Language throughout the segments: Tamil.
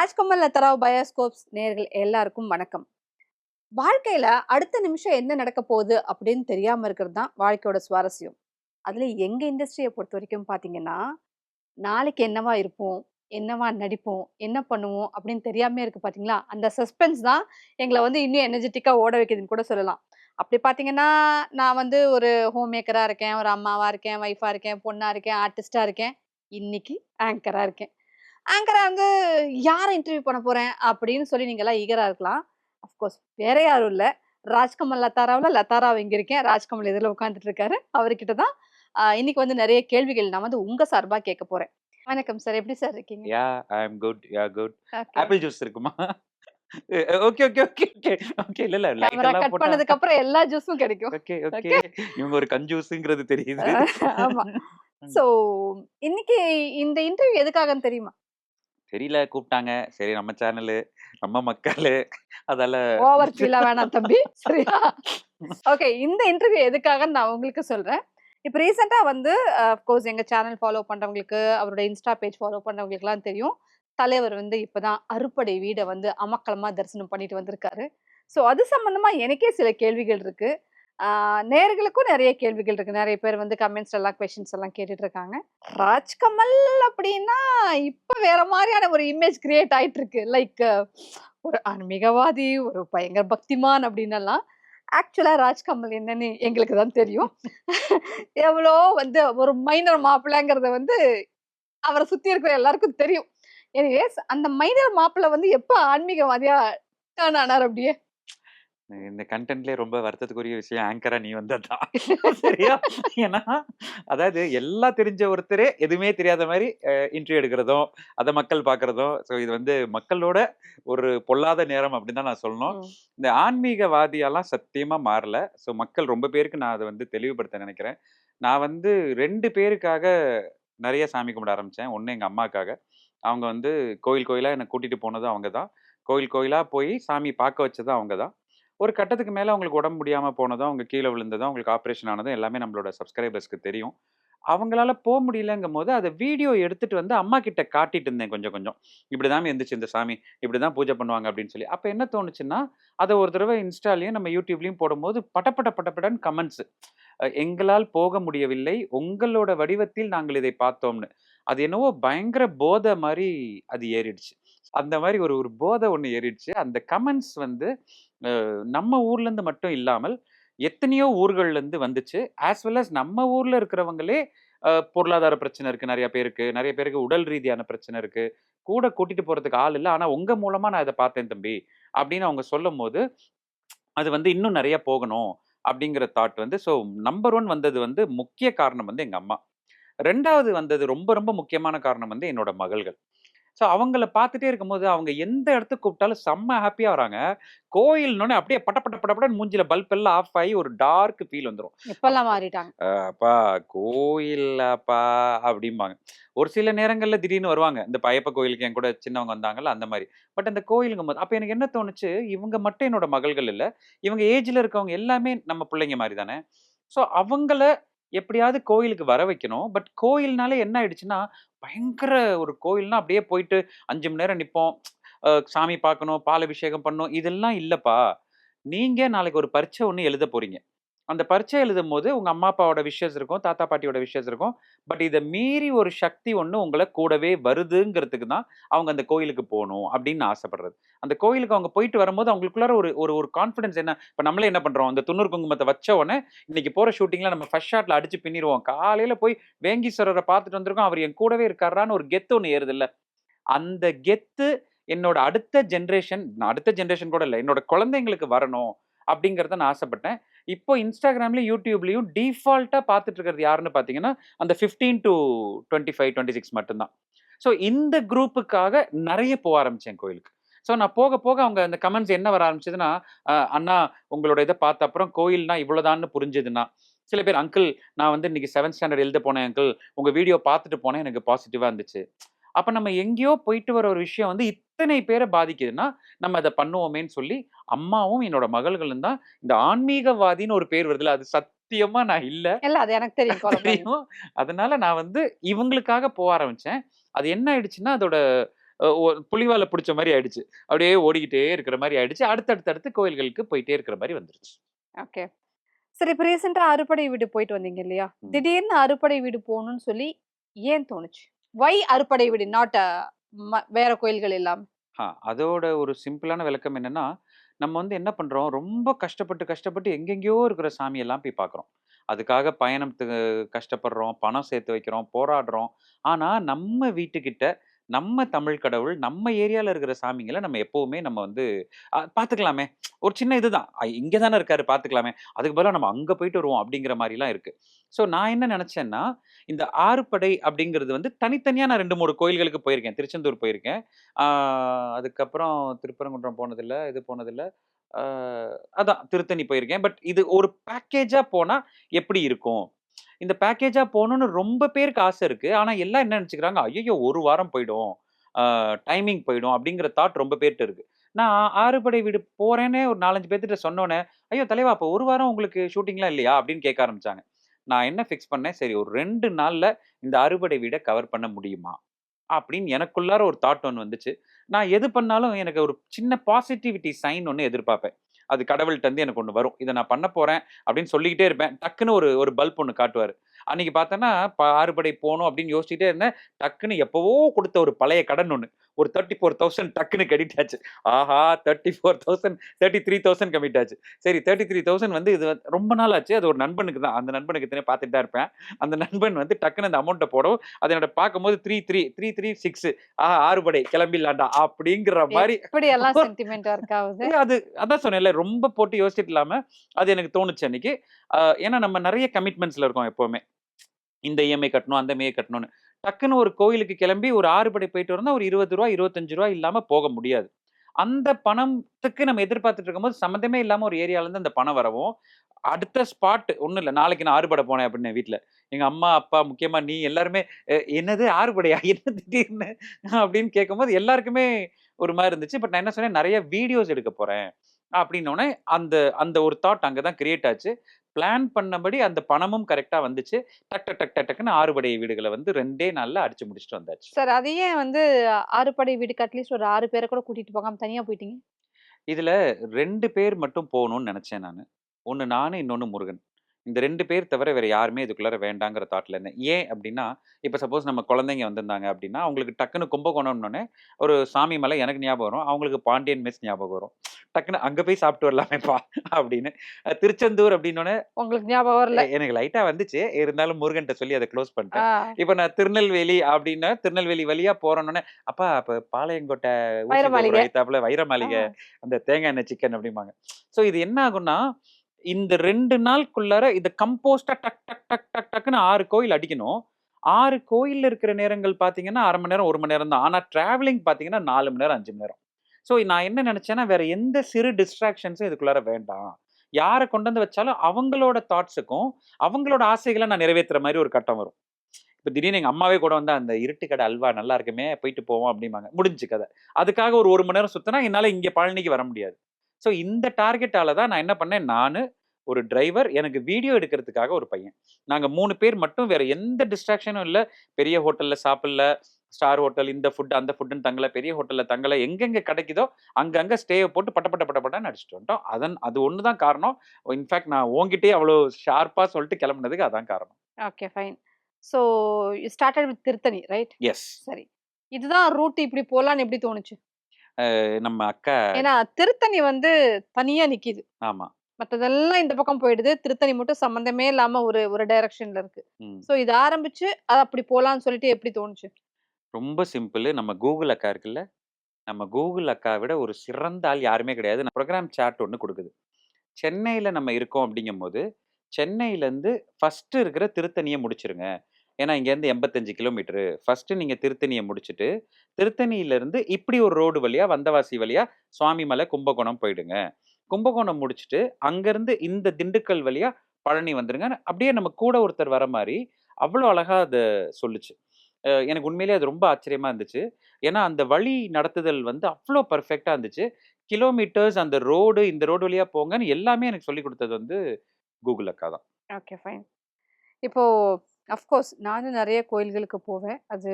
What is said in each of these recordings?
ராஜ்கமல் லத்தராவ் பயோஸ்கோப்ஸ் நேர்கள் எல்லாருக்கும் வணக்கம். வாழ்க்கையில அடுத்த நிமிஷம் என்ன நடக்க போகுது அப்படின்னு தெரியாம இருக்கிறது தான் வாழ்க்கையோட சுவாரஸ்யம். அதுல எங்க இண்டஸ்ட்ரியை பொறுத்த வரைக்கும் பாத்தீங்கன்னா நாளைக்கு என்னவா இருப்போம் என்னவா நடிப்போம் என்ன பண்ணுவோம் அப்படின்னு தெரியாம இருக்கு பாத்தீங்களா? அந்த சஸ்பென்ஸ் தான் எங்களை வந்து இன்னும் எனர்ஜெட்டிக்கா ஓட வைக்குதுன்னு கூட சொல்லலாம். அப்படி பாத்தீங்கன்னா நான் வந்து ஒரு ஹோம் மேக்கரா இருக்கேன் ஒரு அம்மாவா இருக்கேன் ஒய்ஃபா இருக்கேன் பொண்ணா இருக்கேன் ஆர்டிஸ்டா இருக்கேன். இன்னைக்கு ஆங்கரா இருக்கேன். ஆங்கரா வந்து யாரை இன்டர்வியூ பண்ண போறேன்? அப்படின்னு சொல்லி நீங்க எல்லாம் ஈகரா இருக்கலாம் அஃப்கோர்ஸ் வேற யாரும் இல்ல. ராஜ்கமல் லத்தாராவில் லத்தாராவ் இங்க இருக்கேன். ராஜ்கமல் இதில் உட்காந்துட்டு இருக்காரு. அவர்கிட்ட தான் இன்னைக்கு வந்து நிறைய கேள்விகள் நான் வந்து உங்க சார்பா கேட்க போறேன். வணக்கம் சார். எப்படி சார் இருக்கீங்க? Yeah I am good yeah good. Apple juice இருக்குமா? Okay okay okay okay okay இல்ல இல்ல கட் பண்ணதுக்கு அப்புறம் எல்லா ஜூஸும் கிடைக்கும். ஓகே ஓகே இவங்க ஒரு கஞ்சூஸ்ங்கிறது தெரியுது. ஆமா. சோ இன்னைக்கு இந்த இன்டர்வியூ எதுக்காகன்னு தெரியுமா? தெரியல கூப்பிட்டாங்க. சரி நம்ம சேனலு நம்ம மக்களு. அதால ஓவர் ஃபீலா வேணாம் தம்பி. சரியா? ஓகே இந்த இன்டர்வியூ எதுக்காக நான் உங்களுக்கு சொல்றேன். இப்போ ரீசெண்டாக வந்து அஃப்கோர்ஸ் எங்க சேனல் ஃபாலோ பண்றவங்களுக்கு அவரோட இன்ஸ்டா பேஜ் ஃபாலோ பண்ணுறவங்களுக்குலாம் தெரியும். தலைவர் வந்து இப்பதான் அறுப்படை வீடை வந்து அமக்களமா தரிசனம் பண்ணிட்டு வந்திருக்காரு. ஸோ அது சம்பந்தமா எனக்கே சில கேள்விகள் இருக்கு. ஆஹ் நேயர்களுக்கும் நிறைய கேள்விகள் இருக்கு. நிறைய பேர் வந்து கமெண்ட்ஸ் எல்லாம் கொஷின்ஸ் எல்லாம் கேட்டுட்டு இருக்காங்க ராஜ்கமல் அப்படின்னா இப்ப வேற மாதிரியான ஒரு இமேஜ் கிரியேட் ஆயிட்டு இருக்கு லைக் ஒரு ஆன்மீகவாதி ஒரு பயங்கர பக்திமான் அப்படின்னெல்லாம் ஆக்சுவலா ராஜ்கமல் என்னன்னு எங்களுக்கு தான் தெரியும். எவ்வளோ வந்து ஒரு மைனர் மாப்பிள்ளைங்கிறத வந்து அவரை சுத்தி இருக்கிற எல்லாருக்கும் தெரியும். எனிவேஸ் அந்த மைனர் மாப்பிள்ளை வந்து எப்ப ஆன்மீகவாதியா டர்ன் ஆனார் அப்படியே? இந்த கண்டென்ட்லயே ரொம்ப வருத்தத்துக்குரிய விஷயம் ஆங்கரா நீ வந்ததான் சரியா? ஏன்னா அதாவது எல்லாம் தெரிஞ்ச ஒருத்தரே எதுவுமே தெரியாத மாதிரி இன்டர்வியூ எடுக்கிறதும் அதை மக்கள் பார்க்கறதும் ஸோ இது வந்து மக்களோட ஒரு பொல்லாத நேரம் அப்படின்னு தான் நான் சொல்லணும். இந்த ஆன்மீகவாதியெல்லாம் சத்தியமா மாறல. ஸோ மக்கள் ரொம்ப பேருக்கு நான் அதை வந்து தெளிவுபடுத்த நினைக்கிறேன். நான் வந்து ரெண்டு பேருக்காக நிறைய சாமி கும்பிட ஆரம்பிச்சேன். ஒன்று எங்கள் அம்மாக்காக. அவங்க வந்து கோயில் கோயிலாக என்னை கூட்டிட்டு போனதும் அவங்க தான். கோயில் கோயிலாக போய் சாமி பார்க்க வச்சதும் அவங்க தான். ஒரு கட்டத்துக்கு மேலே அவங்களுக்கு உடம்பு முடியாமல் போனதும் அவங்க கீழே விழுந்ததும் அவங்களுக்கு ஆப்ரேஷன் ஆனதும் எல்லாமே நம்மளோட சப்ஸ்கிரைபர்ஸ்க்கு தெரியும். அவங்களால போக முடியலங்கும் போது அதை வீடியோ எடுத்துட்டு வந்து அம்மா கிட்ட காட்டிட்டு இருந்தேன் கொஞ்சம் கொஞ்சம். இப்படிதான் இருந்துச்சு இந்த சாமி இப்படிதான் பூஜை பண்ணுவாங்க அப்படின்னு சொல்லி. அப்போ என்ன தோணுச்சுன்னா அதை ஒரு தடவை இன்ஸ்டாலையும் நம்ம யூடியூப்லையும் போடும்போது பட்டப்பட்ட பட்டப்படன்னு கமெண்ட்ஸ் எங்களால் போக முடியவில்லை உங்களோட வடிவத்தில் நாங்கள் இதை பார்த்தோம்னு. அது என்னவோ பயங்கர போதை மாதிரி அது ஏறிடுச்சு. அந்த மாதிரி ஒரு ஒரு போதை ஒன்று ஏறிடுச்சு. அந்த கமெண்ட்ஸ் வந்து நம்ம ஊர்லேருந்து மட்டும் இல்லாமல் எத்தனையோ ஊர்கள்லேருந்து வந்துச்சு. ஆஸ் வெல் அஸ் நம்ம ஊரில் இருக்கிறவங்களே பொருளாதார பிரச்சனை இருக்குது நிறைய பேருக்கு. நிறைய பேருக்கு உடல் ரீதியான பிரச்சனை இருக்குது கூட கூட்டிகிட்டு போகிறதுக்கு ஆள் இல்லை. ஆனால் உங்கள் மூலமாக நான் இதை பார்த்தேன் தம்பி அப்படின்னு அவங்க சொல்லும் போது அது வந்து இன்னும் நிறைய போகணும் அப்படிங்கிற தாட் வந்து ஸோ நம்பர் ஒன் வந்தது வந்து முக்கிய காரணம் வந்து எங்கள் அம்மா. ரெண்டாவது வந்தது ரொம்ப ரொம்ப முக்கியமான காரணம் வந்து என்னோட மகள்கள். ஸோ அவங்கள பார்த்துட்டே இருக்கும்போது அவங்க எந்த இடத்துக்கு கூப்பிட்டாலும் செம்ம ஹாப்பியாக வராங்க. கோயில்னோடனே அப்படியே பட்ட பட்ட பட்டப்படன்னு மூஞ்சில பல்ப் எல்லாம் ஆஃப் ஆகி ஒரு டார்க் ஃபீல் வந்துடும் இப்பெல்லாம் மாறிட்டாங்க? அப்பா கோயில்லப்பா அப்படிம்பாங்க. ஒரு சில நேரங்கள்ல திடீர்னு வருவாங்க. இந்த பயப்ப கோயிலுக்கு என் கூட சின்னவங்க வந்தாங்கல்ல அந்த மாதிரி. பட் அந்த கோயிலுங்கும் போது அப்போ எனக்கு என்ன தோணுச்சு? இவங்க மட்டும் என்னோட மகள்கள் இல்லை. இவங்க ஏஜ்ல இருக்கவங்க எல்லாமே நம்ம பிள்ளைங்க மாதிரி தானே. ஸோ அவங்கள எப்படியாவது கோயிலுக்கு வர வைக்கணும். பட் கோயில்னாலே என்ன ஆயிடுச்சுன்னா பயங்கர ஒரு கோயில்னா அப்படியே போயிட்டு அஞ்சு மணி நேரம் நிற்போம் சாமி பார்க்கணும் பால் அபிஷேகம் பண்ணணும். இதெல்லாம் இல்லைப்பா. நீங்க நாளைக்கு ஒரு பரீட்சை ஒன்று எழுத போறீங்க. அந்த பரீட்சை எழுதும் போது உங்கள் அம்மா அப்பாவோட விஷயஸ் இருக்கும் தாத்தா பாட்டியோட விஷயஸ் இருக்கும். பட் இதை மீறி ஒரு சக்தி ஒன்று உங்களை கூடவே வருதுங்கிறதுக்கு தான் அவங்க அந்த கோயிலுக்கு போகணும் அப்படின்னு ஆசைப்படுறது. அந்த கோயிலுக்கு அவங்க போயிட்டு வரும்போது அவங்களுக்குள்ளார ஒரு ஒரு ஒரு கான்ஃபிடன்ஸ் என்ன? இப்போ நம்மளே என்ன பண்ணுறோம் அந்த துண்ணூறு குங்குமத்தை வச்ச உடனே இன்னைக்கு போகிற ஷூட்டிங்கில் நம்ம ஃபர்ஸ்ட் ஷாட்டில் அடிச்சு பின்னிடுவோம். காலையில் போய் வேங்கீஸ்வரரை பார்த்துட்டு வந்திருக்கோம். அவர் என் கூடவே இருக்காரான்னு ஒரு கெத்து ஒன்று ஏறுதில்ல. அந்த கெத்து என்னோட அடுத்த ஜென்ரேஷன் அடுத்த ஜென்ரேஷன் கூட இல்லை என்னோட குழந்தைங்களுக்கு வரணும் அப்படிங்கிறத நான் ஆசைப்பட்டேன். இப்போ இன்ஸ்டாகிராம்லையும் யூடியூப்லேயும் டிஃபால்ட்டாக பார்த்துட்டு இருக்கிறது யாருன்னு பார்த்தீங்கன்னா அந்த fifteen to twenty five twenty six மட்டும்தான். ஸோ இந்த குரூப்புக்காக நிறைய போக ஆரம்பித்தேன் கோயிலுக்கு. ஸோ நான் போக போக அவங்க அந்த கமெண்ட்ஸ் என்ன வர ஆரம்பிச்சதுன்னா அண்ணா உங்களோட இதை பார்த்த அப்புறம் கோயில்னா இவ்வளோதான்னு புரிஞ்சுதுன்னா. சில பேர் அங்கிள் நான் வந்து இன்னைக்கு செவன்த் ஸ்டாண்டர்ட் எழுத போனேன் அங்கிள். உங்கள் வீடியோ பார்த்துட்டு போனேன் எனக்கு பாசிட்டிவாக இருந்துச்சு. அப்போ நம்ம எங்கேயோ போயிட்டு வர ஒரு விஷயம் வந்து இத்தனை பேரை பாதிக்குதுன்னா நம்ம அதை பண்ணுவோமேன்னு சொல்லி அம்மாவும் என்னோட மகள்களும் தான் இந்த ஆன்மீகவாதின்னு ஒரு பேர் வருதுல்ல அது சத்தியமா நான் இல்லை. இல்ல அது எனக்கு தெரியும் தெரியும் அதனால நான் வந்து இவங்களுக்காக போக ஆரம்பிச்சேன். அது என்ன ஆயிடுச்சுன்னா அதோட புலிவாலை பிடிச்ச மாதிரி ஆயிடுச்சு. அப்படியே ஓடிக்கிட்டே இருக்கிற மாதிரி ஆயிடுச்சு. அடுத்தடுத்து அடுத்து கோயில்களுக்கு போயிட்டே இருக்கிற மாதிரி வந்துருச்சு. ஓகே. சரி இப்போ ரீசெண்டாக அறுபடை வீடு போயிட்டு வந்தீங்க இல்லையா. திடீர்னு அறுபடை வீடு போகணும்னு சொல்லி ஏன் தோணுச்சு? வை அறுபடை வீடு நாட் வேற கோயில்கள் இல்லாம அதோட ஒரு சிம்பிளான விளக்கம் என்னன்னா நம்ம வந்து என்ன பண்றோம்? ரொம்ப கஷ்டப்பட்டு கஷ்டப்பட்டு எங்கெங்கேயோ இருக்கிற சாமியெல்லாம் போய் பார்க்குறோம். அதுக்காக பயணத்துக்கு கஷ்டப்படுறோம் பணம் சேர்த்து வைக்கிறோம் போராடுறோம். ஆனா நம்ம வீட்டுக்கிட்ட நம்ம தமிழ் கடவுள் நம்ம ஏரியால இருக்கிற சாமிங்களை நம்ம எப்பவுமே நம்ம வந்து பார்த்துக்கலாமே ஒரு சின்ன இதுதான். இங்கே தானே இருக்காரு பார்த்துக்கலாமே அதுக்கு பதிலாக நம்ம அங்கே போயிட்டு வருவோம் அப்படிங்கிற மாதிரிலாம் இருக்கு. ஸோ நான் என்ன நினச்சேன்னா இந்த ஆறுபடை அப்படிங்கிறது வந்து தனித்தனியாக நான் ரெண்டு மூணு கோயில்களுக்கு போயிருக்கேன். திருச்செந்தூர் போயிருக்கேன். அதுக்கப்புறம் திருப்பரங்குன்றம் போனதில்ல இது போனதில்ல. அதான் திருத்தணி போயிருக்கேன். பட் இது ஒரு பேக்கேஜா போனா எப்படி இருக்கும்? இந்த பேக்கேஜா போகணும்னு ரொம்ப பேருக்கு ஆசை இருக்கு. ஆனா எல்லாம் என்ன நினைச்சுக்கிறாங்க? ஐயோ ஒரு வாரம் போயிடும். டைமிங் போயிடும் அப்படிங்கிற தாட் ரொம்ப பேர்கிட்ட இருக்கு. நான் ஆறுபடை வீடு போறேன்னே ஒரு நாலஞ்சு பேர்த்திட்ட சொன்னோன்னே ஐயோ தலைவா அப்போ ஒரு வாரம் உங்களுக்கு ஷூட்டிங்லாம் இல்லையா? அப்படின்னு கேட்க ஆரம்பிச்சாங்க. நான் என்ன ஃபிக்ஸ் பண்ணேன்? சரி ஒரு ரெண்டு நாள்ல இந்த அறுபடை வீடை கவர் பண்ண முடியுமா? அப்படின்னு எனக்குள்ளார ஒரு தாட் ஒன்று வந்துச்சு. நான் எது பண்ணாலும் எனக்கு ஒரு சின்ன பாசிட்டிவிட்டி சைன் ஒன்று எதிர்பார்ப்பேன். அது கடவுள்கிட்ட இருந்து எனக்கு ஒன்று வரும். இதை நான் பண்ண போறேன் அப்படின்னு சொல்லிக்கிட்டே இருப்பேன். டக்குன்னு ஒரு ஒரு பல்ப் ஒன்று காட்டுவார். அன்னைக்கு பார்த்தோன்னா ஆறுபடை போகணும் அப்படின்னு யோசிச்சுட்டே இருந்தேன். டக்குன்னு எப்பவோ கொடுத்த ஒரு பழைய கடன் ஒன்று ஒரு தேர்ட்டி ஃபோர் தௌசண்ட் டக்குன்னு கமிட் ஆச்சு ஆஹா thirty four thousand thirty three thousand commit ஆச்சு சரி தேர்ட்டி த்ரீ தௌசண்ட் வந்து இது ரொம்ப நாள் ஆச்சு. அது ஒரு நண்பனுக்கு தான். அந்த நண்பனுக்கு தானே பார்த்துட்டு தான் இருப்பேன். அந்த நண்பன் வந்து டக்குன்னு அந்த அமௌண்ட்டை போடவும் அதை என்னோட பார்க்கும்போது three three three three six ஆஹா ஆறுபடை கிளம்பிடலாண்டா அப்படிங்கிற மாதிரி அது அதான் சொன்னேன்ல ரொம்ப போட்டு யோசிச்சுட்டு இல்லாம அது எனக்கு தோணுச்சு அன்னைக்கு. ஆஹ் ஏன்னா நம்ம நிறைய கமிட்மெண்ட்ஸ்ல இருக்கோம் எப்பவுமே. இந்த இஎம்ஐ கட்டணும் அந்த இஎம்ஐ கட்டணும்னு. டக்குன்னு ஒரு கோயிலுக்கு கிளம்பி ஒரு ஆறுபடை போயிட்டு வந்தால் ஒரு இருபது ரூபா இருபத்தஞ்சு ரூபா இல்லாமல் போக முடியாது. அந்த பணத்துக்கு நம்ம எதிர்பார்த்துட்டு இருக்கும்போது சம்மந்தமே இல்லாமல் ஒரு ஏரியாவிலேருந்து அந்த பணம் வரவும். அடுத்த ஸ்பாட் ஒன்றும் இல்லை. நாளைக்கு நான் ஆறுபடை போனேன் அப்படின்னு வீட்டில் எங்கள் அம்மா அப்பா முக்கியமாக நீ எல்லாருமே என்னது ஆறுபடையா? என்ன திடீர்னு? அப்படின்னு கேட்கும்போது எல்லாருக்குமே ஒரு மாதிரி இருந்துச்சு. பட் நான் என்ன சொன்னேன் நிறைய வீடியோஸ் எடுக்க போகிறேன் அப்படின்னோடனே அந்த அந்த ஒரு தாட் அங்கே தான் கிரியேட் ஆச்சு. பிளான் பண்ணபடி அந்த பணமும் கரெக்டாக வந்துச்சு. டக் டக் டக் டக் டக்குன்னு ஆறுபடை வீடுகளை வந்து ரெண்டே நாளில் அடிச்சு முடிச்சுட்டு வந்தாச்சு. சார் அது ஏன் வந்து ஆறுபடை வீடுக்கு அட்லீஸ்ட் ஒரு ஆறு பேரை கூட கூட்டிட்டு போகாம தனியா போயிட்டீங்க? இதில் ரெண்டு பேர் மட்டும் போகணும்னு நினச்சேன் நான். ஒன்று நான் இன்னொன்று முருகன். இந்த ரெண்டு பேர் தவிர வேற யாருமே இதுக்குள்ளார வேண்டாங்கிற தாட்ல இருந்தேன். ஏன் அப்படின்னா இப்போ சப்போஸ் நம்ம குழந்தைங்க வந்திருந்தாங்க அப்படின்னா அவங்களுக்கு டக்குன்னு கும்பகோணம்னு ஒரு சாமி மலை எனக்கு ஞாபகம் வரும். அவங்களுக்கு பாண்டியன் மெஸ் ஞாபகம் வரும். டக்குன்னு அங்கே போய் சாப்பிட்டு வரலாமேப்பா அப்படின்னு. அஹ் திருச்செந்தூர் அப்படின்னோடனே உங்களுக்கு ஞாபகம் வரல. எனக்கு லைட்டா வந்துச்சு. இருந்தாலும் முருகன்ட்ட சொல்லி அதை க்ளோஸ் பண்ணிட்டேன். ஆ, இப்போ நான் திருநெல்வேலி அப்படின்னா திருநெல்வேலி வழியா போறோன்னே அப்பா அப்ப பாளையங்கோட்டை ஊசி வைரமாளிகை. கோபுரம் எய்த்தாப்புல வைரமாளிகை ஆ. அந்த தேங்காய் எண்ணெய் சிக்கன் அப்படிம்பாங்க. ஸோ இது என்ன ஆகும்னா இந்த ரெண்டு நாளுக்குள்ளார இதை கம்போஸ்டா டக் டக் டக் டக் டக்குன்னு ஆறு கோயில் அடிக்கணும். ஆறு கோயில் இருக்கிற நேரங்கள் பார்த்தீங்கன்னா அரை மணி நேரம் ஒரு மணி நேரம் தான் ஆனால் டிராவலிங் பார்த்தீங்கன்னா நாலு மணி நேரம் அஞ்சு மணி நேரம். ஸோ நான் என்ன நினைச்சேன்னா வேற எந்த சிறு டிஸ்ட்ராக்ஷன்ஸும் இதுக்குள்ளார வேண்டாம். யாரை கொண்டு வந்து வச்சாலும் அவங்களோட தாட்ஸுக்கும் அவங்களோட ஆசைகளை நான் நிறைவேற்றுற மாதிரி ஒரு கட்டம் வரும். இப்போ திடீர்னு எங்கள் அம்மாவே கூட வந்து அந்த இருட்டு கடை அல்வா நல்லா இருக்குமே போயிட்டு போவோம் அப்படிம்பாங்க. முடிஞ்சு கதை. அதுக்காக ஒரு ஒரு மணி நேரம் சுத்தினா என்னால் இங்கே பழனிக்கு வர முடியாது. ஸோ இந்த டார்கெட்டால தான் நான் என்ன பண்ணேன்? நான் ஒரு டிரைவர் எனக்கு வீடியோ எடுக்கிறதுக்காக ஒரு பையன். நாங்கள் மூணு பேர் மட்டும் வேற எந்த டிஸ்ட்ராக்ஷனும் இல்லை. பெரிய ஹோட்டலில் சாப்பிடல. ஸ்டார் ஹோட்டல் இந்த ஃபுட் அந்த ஃபுட்டுன்னு தங்கல. பெரிய ஹோட்டலில் தங்கல. எங்கெங்கே கிடைக்குதோ அங்கங்கே ஸ்டேவை போட்டு பட்ட பட்ட பட்ட பட்டன்னு அடிச்சுட்டு வந்துட்டோம். அதன் அது ஒன்று தான் காரணம். இன்ஃபேக்ட் நான் உங்ககிட்டயே அவ்வளோ ஷார்ப்பாக சொல்லிட்டு கிளம்புனதுக்கு அதான் காரணம். Okay fine so started with Tiruttani right yes சரி. இதுதான் ரூட் இப்படி போலான்னு எப்படி தோணுச்சு? நம்ம அக்கா ஏன்னா திருத்தணி வந்து தனியா நிக்குது. ஆமா. மற்றதெல்லாம் இந்த பக்கம் போயிடுது. திருத்தணி மட்டும் சம்மந்தமே இல்லாம ஒரு ஒரு டைரக்ஷன்ல இருக்கு. ஸோ இது ஆரம்பிச்சு அது அப்படி போலான்னு சொல்லிட்டு எப்படி தோணுச்சு? ரொம்ப சிம்பிள். நம்ம கூகுள் அக்கா இருக்குல்ல? நம்ம கூகுள் அக்கா விட ஒரு சிறந்த ஆள் யாருமே கிடையாது. ப்ரோக்ராம் சாட் ஒன்று கொடுக்குது. சென்னையில் நம்ம இருக்கோம் அப்படிங்கும்போது சென்னையிலேருந்து ஃபஸ்ட்டு இருக்கிற திருத்தணியை முடிச்சிருங்க. ஏன்னா இங்கேருந்து எண்பத்தஞ்சு கிலோமீட்டரு. ஃபஸ்ட்டு நீங்கள் திருத்தணியை முடிச்சுட்டு திருத்தணியிலேருந்து இப்படி ஒரு ரோடு வழியாக வந்தவாசி வழியாக சுவாமிமலை கும்பகோணம் போயிடுங்க. கும்பகோணம் முடிச்சுட்டு அங்கேருந்து இந்த திண்டுக்கல் வழியாக பழனி வந்துடுங்க அப்படியே நம்ம கூட ஒருத்தர் வர மாதிரி அவ்வளோ அழகாக அதை சொல்லுச்சு. எனக்கு உண்மையிலேயே அது ரொம்ப ஆச்சரியமா இருந்துச்சு. ஏன்னா அந்த வழி நடத்துதல் வந்து அவ்வளோ பர்ஃபெக்டாக இருந்துச்சு. கிலோமீட்டர்ஸ் அந்த ரோடு இந்த ரோடு வழியாக போங்கன்னு எல்லாமே எனக்கு சொல்லி கொடுத்தது வந்து கூகுள் அக்கா தான். Okay fine. இப்போ அஃப்கோர்ஸ் நானும் நிறைய கோயில்களுக்கு போவேன். அது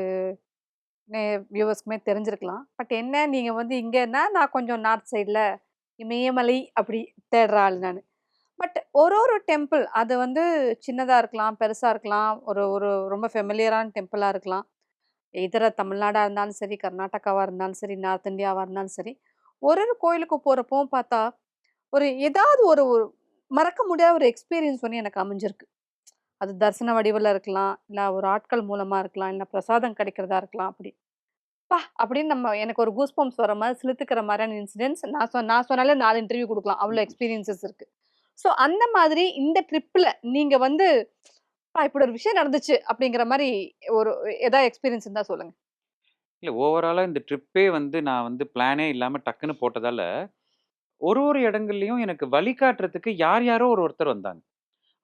வியூவர்ஸ்க்குமே தெரிஞ்சிருக்கலாம். பட் என்ன நீங்கள் வந்து இங்கேன்னா நான் கொஞ்சம் நார்த் சைடில் இமயமலை அப்படி தேடுற ஆள் நான். பட் ஒரு ஒரு டெம்பிள் அது வந்து சின்னதாக இருக்கலாம் பெருசாக இருக்கலாம் ஒரு ஒரு ரொம்ப ஃபெமிலியரான டெம்பிளாக இருக்கலாம். இதர தமிழ்நாடாக இருந்தாலும் சரி கர்நாடகாவாக இருந்தாலும் சரி நார்த் இந்தியாவாக இருந்தாலும் சரி ஒரு ஒரு கோயிலுக்கு போகிறப்பவும் பார்த்தா ஒரு ஏதாவது ஒரு ஒரு மறக்க முடியாத ஒரு எக்ஸ்பீரியன்ஸ் வந்து எனக்கு அமைஞ்சிருக்கு. அது தரிசன வடிவில் இருக்கலாம். இல்லை ஒரு ஆட்கள் மூலமாக இருக்கலாம். இல்லை பிரசாதம் கிடைக்கிறதா இருக்கலாம். அப்படி. பா! அப்படின்னு நம்ம எனக்கு ஒரு கூஸ் பம்ப்ஸ் வர மாதிரி சிலுத்துக்கிற மாதிரியான இன்சிடென்ட்ஸ் நான் சொன்ன நான் சொன்னாலே நாலு இன்டர்வியூ கொடுக்கலாம். அவ்வளோ எக்ஸ்பீரியன்சஸ் இருக்கு. ஸோ அந்த மாதிரி இந்த ட்ரிப்பில் நீங்கள் வந்து இப்படி ஒரு விஷயம் நடந்துச்சு. அப்படிங்கிற மாதிரி ஒரு ஏதாவது எக்ஸ்பீரியன்ஸ் இருந்தால் சொல்லுங்க. இல்ல ஓவராலா இந்த ட்ரிப்பே வந்து நான் வந்து பிளானே இல்லாம டக்குன்னு போட்டதால, ஒரு ஒரு இடங்கள்லயும் எனக்கு வழிகாட்டுறதுக்கு யார் யாரோ ஒரு ஒருத்தர் வந்தாங்க.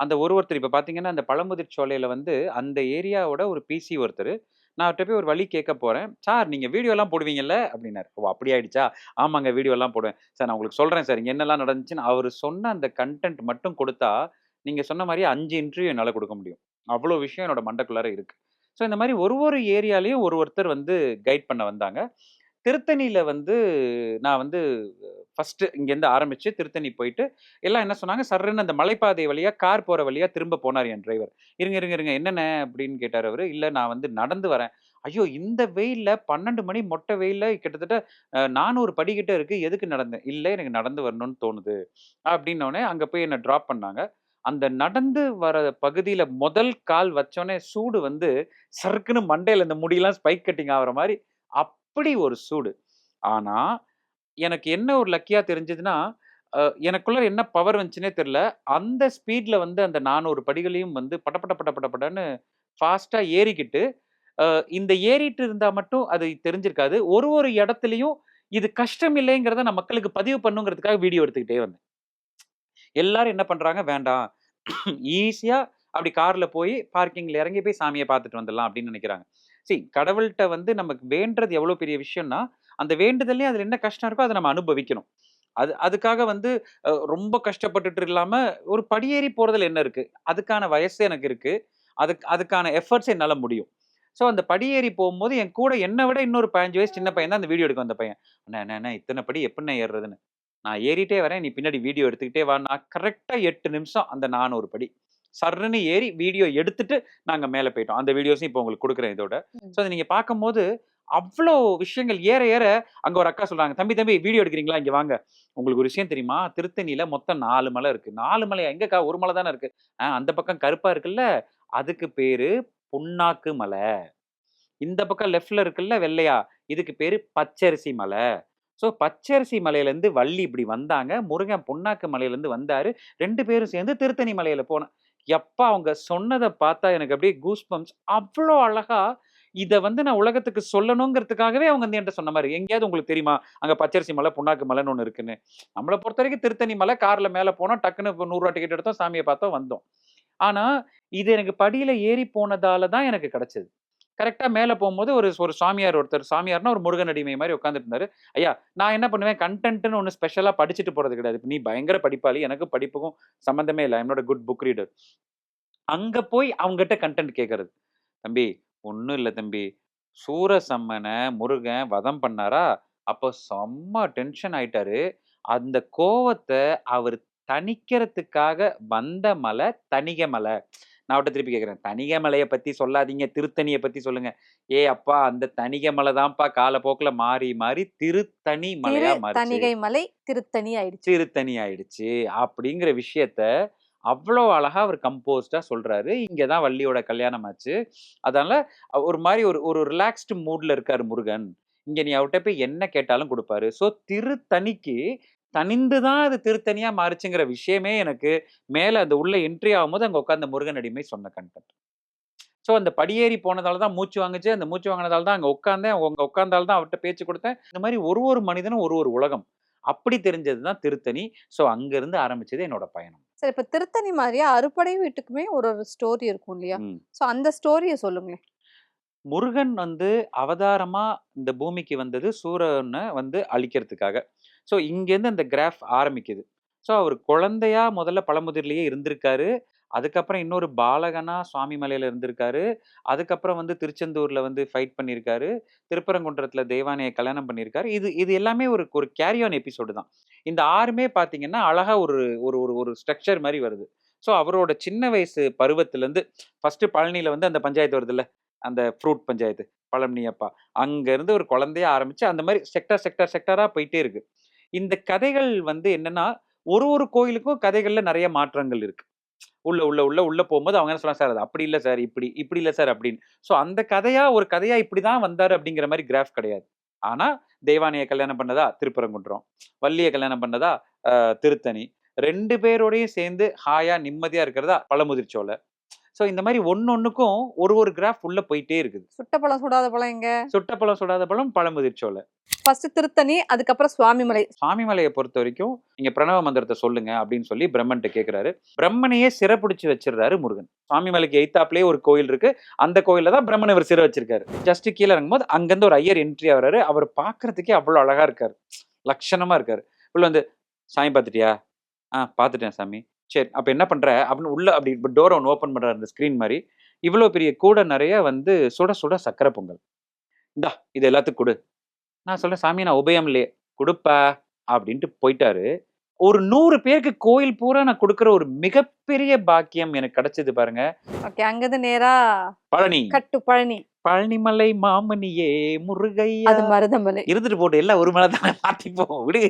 அந்த ஒரு ஒருத்தர் இப்போ பார்த்தீங்கன்னா, அந்த பழமுதிர் சோலையில் வந்து அந்த ஏரியாவோட ஒரு பிசி ஒருத்தர் நான் அவர்கிட்ட போய் ஒரு வழி கேட்க போகிறேன் "சார் நீங்கள் வீடியோலாம் போடுவீங்கல்ல?" அப்படின்னாரு. "ஓ! அப்படி ஆயிடுச்சா? ஆமாங்க வீடியோலாம் போடுவேன்." "சார் நான் உங்களுக்கு சொல்கிறேன் சார், இங்கே என்னெல்லாம் நடந்துச்சுன்னு" அவர் சொன்ன அந்த கன்டென்ட் மட்டும் கொடுத்தா, நீங்கள் சொன்ன மாதிரியே அஞ்சு இன்டர்வியூ என்னால் கொடுக்க முடியும். அவ்வளோ விஷயம் என்னோட மண்டக்குள்ளார இருக்குது ஸோ இந்த மாதிரி ஒரு ஒரு ஏரியாலையும் ஒரு ஒருத்தர் வந்து கைட் பண்ண வந்தாங்க. திருத்தணியில் வந்து நான் வந்து ஃபஸ்ட்டு இங்கேருந்து ஆரம்பித்து திருத்தணி போயிட்டு, எல்லாம் என்ன சொன்னாங்க, சர்ருன்னு அந்த மலைப்பாதை வழியாக கார் போகிற வழியாக திரும்ப போனார் என் டிரைவர். "இருங்க, இருங்க, இருங்க. என்னென்ன அப்படின்னு கேட்டார் அவர் இல்லை நான் வந்து நடந்து வரேன்." ஐயோ! இந்த வெயிலில் பன்னெண்டு மணி மொட்டை வெயிலில் கிட்டத்தட்ட நானூறு படிக்கிட்ட இருக்குது எதுக்கு நடந்தேன்? இல்லை எனக்கு நடந்து வரணும்னு தோணுது." அப்படின்னோனே அங்கே போய் என்னை ட்ராப் பண்ணாங்க. அந்த நடந்து வர பகுதியில் முதல் கால் வச்சோடனே சூடு வந்து சறுக்குன்னு மண்டையில் இந்த முடியெல்லாம் ஸ்பைக் கட்டிங் ஆகிற மாதிரி அப்படி ஒரு சூடு. ஆனால் எனக்கு என்ன ஒரு லக்கியாக தெரிஞ்சதுன்னா, எனக்குள்ள என்ன பவர் வந்துச்சுன்னே தெரில அந்த ஸ்பீடில் வந்து அந்த 400 படிகளையும் வந்து பட பட பட பட ஏறிக்கிட்டு, இந்த ஏறிட்டு இருந்தால் மட்டும் அது தெரிஞ்சிருக்காது. ஒரு ஒரு இடத்துலையும் இது கஷ்டம் இல்லைங்கிறத நான் மக்களுக்கு பதிவு பண்ணுங்கிறதுக்காக வீடியோ எடுத்துக்கிட்டே வந்தேன். எல்லாரும் என்ன பண்ணுறாங்க வேண்டாம் ஈஸியாக அப்படி காரில் போய் பார்க்கிங்கில் இறங்கி போய் சாமியை பார்த்துட்டு வந்துடலாம் அப்படின்னு நினைக்கிறாங்க. சரி கடவுள்கிட்ட வந்து நமக்கு வேண்டுறது எவ்வளோ பெரிய விஷயம்னா, அந்த வேண்டுதல்லே அதில் என்ன கஷ்டம் இருக்கோ அதை நம்ம அனுபவிக்கணும். அது அதுக்காக வந்து ரொம்ப கஷ்டப்பட்டுட்டு இல்லாம, ஒரு படியேறி போறதுல என்ன இருக்கு? அதுக்கான வயசு எனக்கு இருக்கு. அதுக்கு அதுக்கான எஃபர்ட்ஸ் என்னால் முடியும். ஸோ அந்த படியேறி போகும்போது என் கூட என்னை விட இன்னொரு 15 வயசு சின்ன பையன் தான் அந்த வீடியோ எடுக்க வந்த பையன். அண்ணா அண்ணா இத்தனை படி எப்படின்னா ஏறுறதுன்னு?" "நான் ஏறிட்டே வரேன். நீ பின்னாடி வீடியோ எடுத்துக்கிட்டே வாண்ணா கரெக்டாக எட்டு நிமிஷம் அந்த 400 படி. சர்ருன்னு ஏறி வீடியோ எடுத்துட்டு நாங்க மேல போயிட்டோம். அந்த வீடியோஸும் இப்போ உங்களுக்கு குடுக்குறேன் இதோட. ஸோ அத நீங்க பார்க்கும்போது, அவ்ளோ விஷயங்கள் ஏற ஏற அங்க ஒரு அக்கா சொல்றாங்க, "தம்பி, தம்பி வீடியோ எடுக்கிறீங்களா? இங்க வாங்க. உங்களுக்கு ஒரு விஷயம் தெரியுமா? திருத்தணியில மொத்தம் 4 மலை இருக்கு." "4 மலையா? எங்கக்கா? ஒரு மலை தானே இருக்கு." "ஆ அந்த பக்கம் கருப்பா இருக்குல்ல, அதுக்கு பேரு புண்ணாக்கு மலை. இந்த பக்கம் லெஃப்ட்ல இருக்குல்ல வெள்ளையா, இதுக்கு பேரு பச்சரிசி மலை." ஸோ பச்சரிசி மலையிலேருந்து வள்ளி இப்படி வந்தாங்க. முருகன் புண்ணாக்கு மலையிலேருந்து வந்தாரு. 2 பேரும் சேர்ந்து திருத்தணி மலையில போனோம். எப்பா அவங்க சொன்னதை பார்த்தா எனக்கு அப்படியே கூஸ் பம்ப்ஸ். அவ்ளோ அழகா இதை வந்து நான் உலகத்துக்கு சொல்லணுங்கிறதுக்காகவே அவங்க வந்து என்ட்ட சொன்ன மாதிரி "எங்கேயாவது உங்களுக்கு தெரியுமா? அங்கே பச்சரிசி மலை, புண்ணாக்கு மலைன்னு ஒன்று இருக்குன்னு." நம்மள பொறுத்தவரைக்கும் திருத்தணி மலை, காரில் மேலே போனோம். டக்குன்னு இப்ப ரூ. 100 டிக்கெட் எடுத்தோம். சாமியை பார்த்தோம், வந்தோம். ஆனால் இது எனக்கு படியில் ஏறி போனதால தான் எனக்கு கிடச்சிது கரெக்டாக மேலே போகும்போது ஒரு ஒரு சாமியார் ஒருத்தர் சாமியார்னா ஒரு முருகன் அடிமை மாதிரி உட்காந்துருந்தாரு ஐயா, நான் என்ன பண்ணுவேன், கண்டென்ட்னு ஒன்று ஸ்பெஷலாக படிச்சுட்டு போகிறது கிடையாது. நீ பயங்கர படிப்பாளி. எனக்கு படிப்புக்கும் சம்மந்தமே இல்லை என்னோட குட் புக் ரீடர். அங்கே போய் அவங்ககிட்ட கன்டென்ட் கேட்கறது. "தம்பி, ஒன்றும் இல்லை தம்பி. சூரசம்மனை முருகன் வதம் பண்ணாரா, அப்போ செம்ம டென்ஷன் ஆயிட்டாரு. அந்த கோவத்தை அவர் தணிக்கிறதுக்காக வந்த மலை தணிக மலை." நான் அவர்ட்ட திருப்பி கேட்கிறேன். "தணிகை மலைய பத்தி சொல்லாதீங்க. திருத்தணிய பத்தி சொல்லுங்க." "ஏய் அப்பா அந்த தணிகை மலை தான்ப்பா காலப்போக்குல மாறி, மாறி திருத்தணி திரு மலையா மாறுச்சு." தணிகை மலை திருத்தணி ஆயிடுச்சு. திருத்தணி ஆயிடுச்சு. அப்படிங்கிற விஷயத்த அவ்ளோ அழகா அவர் கம்போஸ்டா சொல்றாரு. இங்க தான் வள்ளியோட கல்யாணம் ஆச்சு. அதனால ஒரு மாரி ஒரு ஒரு ரிலாக்ஸ்டு மூட்ல இருக்காரு முருகன். இங்க நீ அவர்ட்ட போய் என்ன கேட்டாலும் குடுப்பாரு. ஸோ திருத்தணிக்கு தணிந்து தான் அது திருத்தணியா மாறுச்சுங்கிற விஷயமே எனக்கு மேல அந்த உள்ள என்ட்ரி ஆகும்போது அங்க உட்கார்ந்த முருகன் அடிமை சொன்ன கன்டென்ட். ஸோ அந்த படியேறி போனதால தான் மூச்சு வாங்குச்சு. அந்த மூச்சு வாங்குனதால தான் அங்க உட்கார்ந்தேன். அங்க உட்கார்ந்தால தான் அவர்ட்ட பேச்சு குடுத்தேன். இந்த மாரி ஒரு ஒரு மனிதனும் ஒரு ஒரு உலகம். அப்படி தெரிஞ்சது தான் திருத்தணி. ஸோ அங்கருந்து ஆரம்பிச்சது என்னோட பயணம். சரி இப்ப திருத்தணி மாதிரியே அறுபடை வீட்டுக்குமே ஒரு ஒரு ஸ்டோரி இருக்கும் இல்லையா? ஸோ அந்த ஸ்டோரிய சொல்லுங்களேன். முருகன் வந்து அவதாரமா இந்த பூமிக்கு வந்தது சூரன வந்து அழிக்கிறதுக்காக. ஸோ இங்கேருந்து அந்த கிராஃப் ஆரம்பிக்குது. ஸோ அவர் குழந்தையா முதல்ல பழமுதிர்லேயே இருந்திருக்காரு. அதுக்கப்புறம் இன்னொரு பாலகனா சுவாமி மலையில இருந்திருக்காரு. அதுக்கப்புறம் வந்து திருச்செந்தூர்ல வந்து ஃபைட் பண்ணியிருக்காரு திருப்பரங்குன்றத்துல தேவானையை கல்யாணம் பண்ணியிருக்காரு இது இது எல்லாமே ஒரு ஒரு கேரி எபிசோடு தான். இந்த ஆறுமே பார்த்தீங்கன்னா அழகா ஒரு ஒரு ஒரு ஒரு ஸ்ட்ரக்சர் மாதிரி வருது. ஸோ அவரோட சின்ன வயசு பருவத்திலேருந்து ஃபர்ஸ்ட் பழனியில் வந்து அந்த பஞ்சாயத்து வருதுல்ல? அந்த ஃப்ரூட் பஞ்சாயத்து பழனி அங்கேருந்து ஒரு குழந்தைய ஆரம்பிச்சு அந்த மாதிரி செக்டர் செக்டர் செக்டராக போயிட்டே இருக்கு. இந்த கதைகள் வந்து என்னன்னா ஒரு ஒரு கோயிலுக்கும் கதைகள்ல நிறைய மாற்றங்கள் இருக்கு. உள்ள உள்ள உள்ள உள்ள போகும்போது அவங்க என்ன சொல்லலாம் சார் அது அப்படி இல்லை சார் இப்படி இப்படி இல்லை சார் அப்படின்னு. ஸோ அந்த கதையா ஒரு கதையா இப்படிதான் வந்தார் அப்படிங்கிற மாதிரி கிராஃப் கிடையாது. ஆனா தேவானையை கல்யாணம் பண்ணதா? திருப்பரங்குன்றம். வள்ளியை கல்யாணம் பண்ணதா? திருத்தணி. ரெண்டு பேரோடையும் சேர்ந்து ஹாயா நிம்மதியா இருக்கிறதா? பழமுதிர்ச்சோலை. ஸோ இந்த மாதிரி ஒன்னொன்னுக்கும் ஒரு ஒரு கிராஃப் உள்ள போயிட்டே இருக்குது. சுட்ட பழம் சுடாத பழம் எங்க? சுட்ட பழம் சுடாத பழம் பழமுதிர்ச்சோலை. ஃபர்ஸ்ட் திருத்தணி அதுக்கப்புறம் சுவாமிமலை. சுவாமிமலையை பொறுத்த வரைக்கும் நீங்க பிரணவ மந்திரத்தை சொல்லுங்க அப்படின்னு சொல்லி பிரம்மன்ட்ட கேக்குறாரு. பிரம்மனையே சிறப்பிடிச்சு வச்சிடுறாரு முருகன். சுவாமிமலைக்கு எய்த்தாப்லயே ஒரு கோயில் இருக்கு. அந்த கோயில்ல தான் பிரம்மன் இவர் சிறை வச்சிருக்காரு. ஜஸ்ட் கீழே இறங்கும்போது அங்கிருந்து ஒரு ஐயர் என்ட்ரி ஆகுறாரு. அவர் பார்க்கறதுக்கே அவ்வளவு அழகா இருக்காரு. லட்சணமா இருக்காரு. உள்ள வந்து சாமி பார்த்துட்டியா? ஆ பார்த்துட்டேன் சாமி. சரி அப்ப என்ன பண்ற? அப்படின்னு உள்ள அப்படி டோரை ஒன்று ஓப்பன் பண்றாரு அந்த ஸ்கிரீன் மாதிரி. இவ்வளோ பெரிய கூடை நிறைய வந்து சுட சுட சக்கரை பொங்கல். இந்தா இது எல்லாத்துக்கும் கொடு. நான் சொல்றேன் சாமி நான் உபயம் இல்லையே. கொடுப்பா. அப்படின்ட்டு போயிட்டாரு. ஒரு நூறு பேருக்கு கோயில் பூரா நான் கொடுக்குற ஒரு மிகப்பெரிய பாக்கியம் எனக்கு கிடைச்சது பாருங்க. ஓகே அங்கிருந்து நேரா பழனி. கட்டு பழனி. பழனிமலை மாமணியே முருகையா. அது மருதமலை. இருந்துட்டு போட்டு எல்லாம் ஒரு மேல தானே மாத்திப்போம் விடு.